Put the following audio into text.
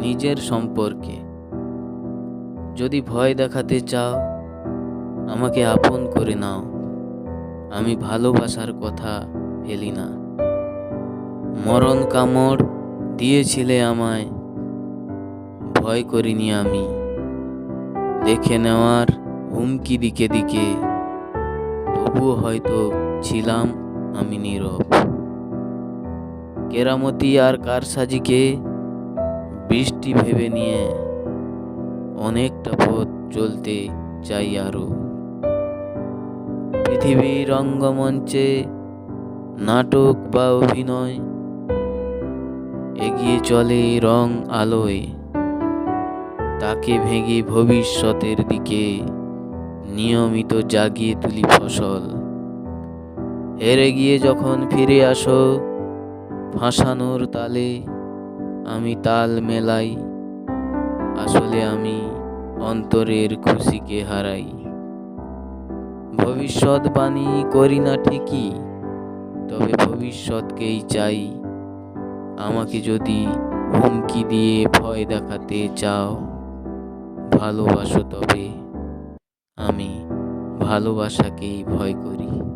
নিজের সম্পর্কে। যদি ভয় দেখাতে চাও, আমাকে আপন করে নাও। আমি ভালোবাসার কথা ফেলি না। মরণ কামড় দিয়েছিলে আমায়, ভয় করিনি আমি। দেখে নেওয়ার হুমকি দিকে দিকে, তবুও হয়তো ছিলাম আমি নীরব। কেরামতি আর কারসাজিকে বৃষ্টি ভেবে নিয়ে অনেকটা পথ চলতে চাই আরও। পৃথিবীর রঙ্গমঞ্চে নাটক বা অভিনয় এগিয়ে চলে রং আলোয়। তাকে ভেঙে ভবিষ্যতের দিকে নিয়মিত জাগিয়ে তুলি ফসল। হেরে গিয়ে যখন ফিরে আসো, ফাঁসানোর তালে আমি তাল মেলাই। আসলে আমি অন্তরের খুশিকে হারাই। ভবিষ্যৎবাণী করি না ঠিকই, তবে ভবিষ্যৎকেই চাই। আমাকে যদি হুমকি দিয়ে ভয় দেখাতে চাও, ভালোবাসো তবে। আমি ভালোবাসাকেই ভয় করি।